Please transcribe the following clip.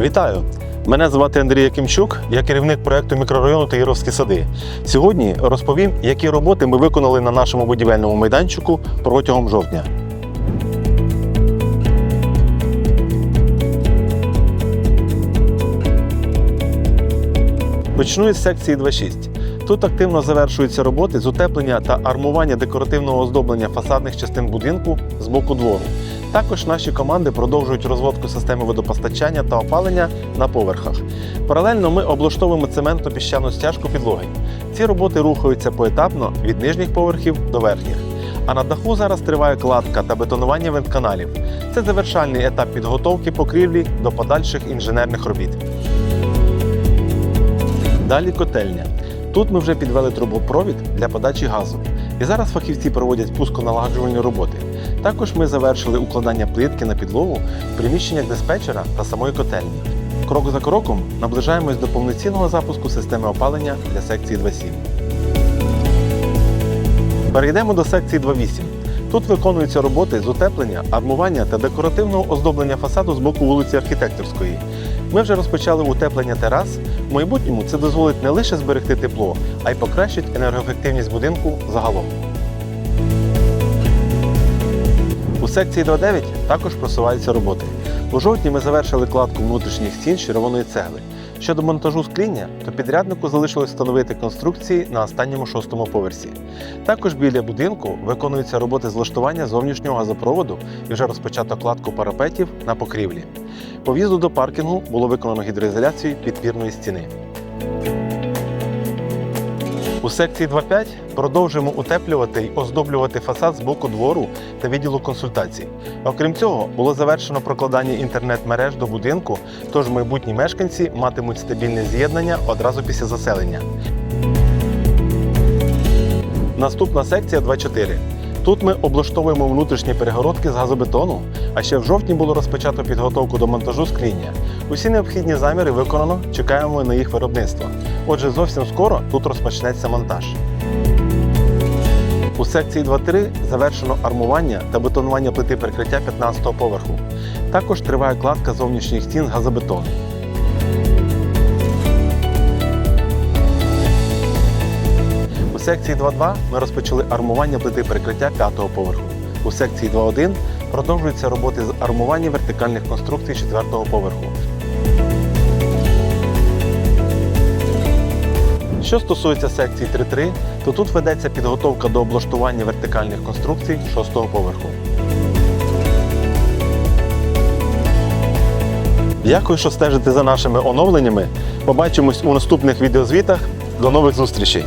Вітаю! Мене звати Андрій Якимчук, я керівник проєкту мікрорайону Таїровські сади. Сьогодні розповім, які роботи ми виконали на нашому будівельному майданчику протягом жовтня. Почну із секції 2.6. Тут активно завершуються роботи з утеплення та армування декоративного оздоблення фасадних частин будинку з боку двору. Також наші команди продовжують розводку системи водопостачання та опалення на поверхах. Паралельно ми облаштовуємо цементно піщану стяжку підлоги. Ці роботи рухаються поетапно від нижніх поверхів до верхніх. А на даху зараз триває кладка та бетонування вентканалів. Це завершальний етап підготовки покрівлі до подальших інженерних робіт. Далі котельня. Тут ми вже підвели трубопровід для подачі газу. І зараз фахівці проводять пусконалагоджувальні роботи. Також ми завершили укладання плитки на підлогу в приміщеннях диспетчера та самої котельні. Крок за кроком наближаємось до повноцінного запуску системи опалення для секції 2.7. Перейдемо до секції 2.8. Тут виконуються роботи з утеплення, армування та декоративного оздоблення фасаду з боку вулиці Архітекторської. Ми вже розпочали утеплення терас. В майбутньому це дозволить не лише зберегти тепло, а й покращить енергоефективність будинку загалом. У секції 2.9 також просуваються роботи. У жовтні ми завершили кладку внутрішніх стін червоної цегли. Щодо монтажу скління, то підряднику залишилось встановити конструкції на останньому шостому поверсі. Також біля будинку виконуються роботи з влаштування зовнішнього газопроводу і вже розпочато кладку парапетів на покрівлі. По в'їзду до паркінгу було виконано гідроізоляцію підпірної стіни. У секції 2.5 продовжуємо утеплювати й оздоблювати фасад з боку двору та відділу консультацій. Окрім цього, було завершено прокладання інтернет-мереж до будинку, тож майбутні мешканці матимуть стабільне з'єднання одразу після заселення. Наступна секція 2.4. Тут ми облаштовуємо внутрішні перегородки з газобетону, а ще в жовтні було розпочато підготовку до монтажу скління. Усі необхідні заміри виконано, чекаємо на їх виробництво. Отже, зовсім скоро тут розпочнеться монтаж. У секції 2.3 завершено армування та бетонування плити перекриття 15-го поверху. Також триває кладка зовнішніх стін газобетону. У секції 2.2 ми розпочали армування плити перекриття 5-го поверху. У секції 2.1 продовжуються роботи з армування вертикальних конструкцій 4-го поверху. Що стосується секції 3.3, то тут ведеться підготовка до облаштування вертикальних конструкцій 6-го поверху. Дякую, що стежите за нашими оновленнями. Побачимось у наступних відеозвітах. До нових зустрічей!